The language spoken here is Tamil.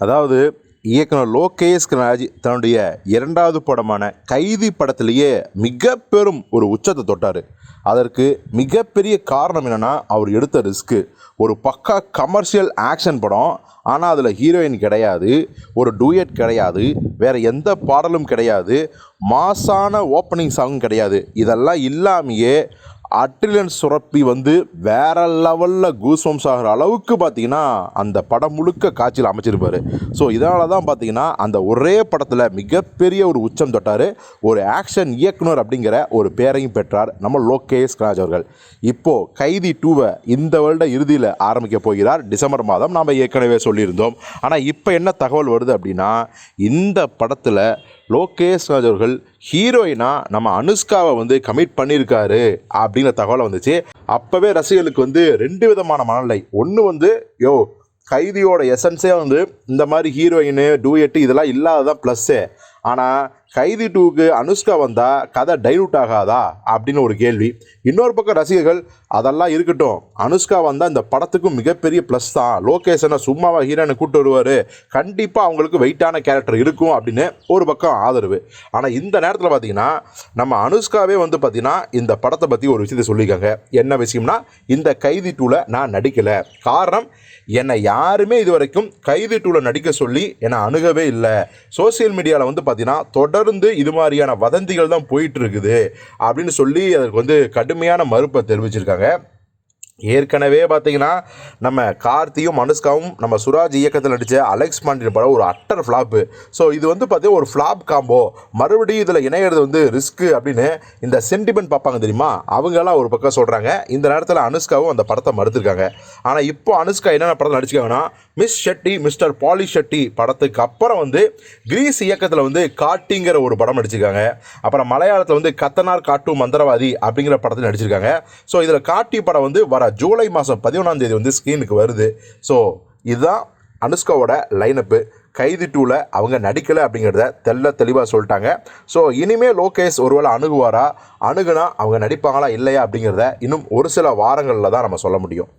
அதாவது இயக்குனர் லோகேஷ் கனராஜ் தன்னுடைய இரண்டாவது படமான கைதி படத்திலேயே மிக பெரும் ஒரு உச்சத்தை தொட்டார். அதற்கு மிகப்பெரிய காரணம் என்னென்னா அவர் எடுத்த ரிஸ்க்கு ஒரு பக்கா கமர்ஷியல் ஆக்ஷன் படம் ஆனால் அதில் ஹீரோயின் கிடையாது ஒரு டூயட் கிடையாது வேறு எந்த பாடலும் கிடையாது மாசான ஓப்பனிங் சாங்கும் கிடையாது. இதெல்லாம் இல்லாமையே அட்ரிலன் சுரப்பி வந்து வேற லெவலில் கூஸ்வம்ஸ் ஆகிற அளவுக்கு பார்த்தீங்கன்னா அந்த படம் முழுக்க காட்சியில் அமைச்சிருப்பார். ஸோ இதனால தான் பார்த்தீங்கன்னா அந்த ஒரே படத்தில் மிகப்பெரிய ஒரு உச்சம் தொட்டார். ஒரு ஆக்ஷன் இயக்குனர் அப்படிங்கிற ஒரு பேரையும் பெற்றார் நம்ம லோகேஷ் கராஜ் அவர்கள். இப்போது கைதி டூவை இந்த வருட இறுதியில் ஆரம்பிக்க போகிறார். டிசம்பர் மாதம் நாம் ஏற்கனவே சொல்லியிருந்தோம். ஆனால் இப்போ என்ன தகவல் வருது அப்படின்னா இந்த படத்தில் லோகேஷ் ராஜ் அவர்கள் ஹீரோயினாக நம்ம அனுஷ்காவை வந்து கமிட் பண்ணியிருக்காரு அப்படிங்கிற தகவல் வந்துச்சு. அப்போவே ரசிகர்களுக்கு வந்து ரெண்டு விதமான மனநிலை. ஒன்று வந்து யோ கைதியோட எசன்ஸே வந்து இந்த மாதிரி ஹீரோயின் டூயட்டு இதெல்லாம் இல்லாததான் ப்ளஸ்ஸே ஆனால் கைதி டூக்கு அனுஷ்கா வந்தால் கதை டைலூட் ஆகாதா? அப்படின்னு ஒரு கேள்வி. இன்னொரு பக்கம் ரசிகர்கள் அதெல்லாம் இருக்கட்டும். அனுஷ்கா வந்தால் இந்த படத்துக்கும் மிகப்பெரிய ப்ளஸ் தான். லோகேஷனை சும்மாவா ஹீரோனை கூட்டு வருவார்? கண்டிப்பாக அவங்களுக்கு வெயிட்டான கேரக்டர் இருக்கும் அப்படின்னு ஒரு பக்கம் ஆதரவு. ஆனால் இந்த நேரத்தில் பார்த்தீங்கன்னா நம்ம அனுஷ்காவே வந்து பார்த்தீங்கன்னா இந்த படத்தை பற்றி ஒரு விஷயத்தை சொல்லியிருக்காங்க. என்ன விஷயம்னா இந்த கைதி டூவில் நான் நடிக்கலை. காரணம் என்னை யாருமே இது வரைக்கும் கைதி டூவில் நடிக்க சொல்லி என்னை அணுகவே இல்லை. சோசியல் மீடியாவில் வந்து பார்த்தீங்கன்னா தொடர் தொடர்ந்து இது மாதிரியான வதந்திகள் தான் போயிட்டு இருக்குது அப்படின்னு சொல்லி அதற்கு வந்து கடுமையான மறுப்பை தெரிவிச்சிருக்காங்க. ஏற்கனவே பார்த்தீங்கன்னா நம்ம கார்த்தியும் அனுஷ்காவும் நம்ம சுராஜ் இயக்கத்தில் நடித்த அலெக்ஸ் பாண்டியன் படம் ஒரு அட்டர் ஃப்ளாப்பு ஸோ இது வந்து பார்த்தீங்கன்னா ஒரு ஃப்ளாப் காம்போ மறுபடியும் இதில் இணையிறது வந்து ரிஸ்க்கு அப்படின்னு இந்த சென்டிமெண்ட் பார்ப்பாங்க தெரியுமா? அவங்கெல்லாம் ஒரு பக்கம் சொல்கிறாங்க இந்த நேரத்தில் அனுஷ்காவும் அந்த படத்தை மறுத்துருக்காங்க. ஆனால் இப்போ அனுஷ்கா என்னென்ன படத்தில் நடிச்சிருக்காங்கன்னா Miss Shetty mister Polishetty படத்துக்கு அப்புறம் வந்து கிரீஸ் இயக்கத்தில் வந்து காட்டிங்கிற ஒரு படம் நடிச்சிருக்காங்க. அப்புறம் மலையாளத்தில் வந்து கத்தனார் காட்டு மந்திரவாதி அப்படிங்கிற படத்தில் நடிச்சிருக்காங்க. ஸோ இதில் காட்டி படம் வந்து வர ஜூலை மாதம் பதினொன்றாம் தேதி வந்து ஸ்க்ரீனுக்கு வருது. ஸோ இதுதான் அனுஷ்காவோட லைனப்பு கைதி டூவில் அவங்க நடிக்கலை அப்படிங்கிறத தெல்ல தெளிவாக சொல்லிட்டாங்க. ஸோ இனிமேல் லோகேஷ் ஒருவேளை அணுகுவாரா? அணுகுனா அவங்க நடிப்பாங்களா இல்லையா அப்படிங்கிறத இன்னும் ஒரு சில வாரங்களில் தான் நம்ம சொல்ல முடியும்.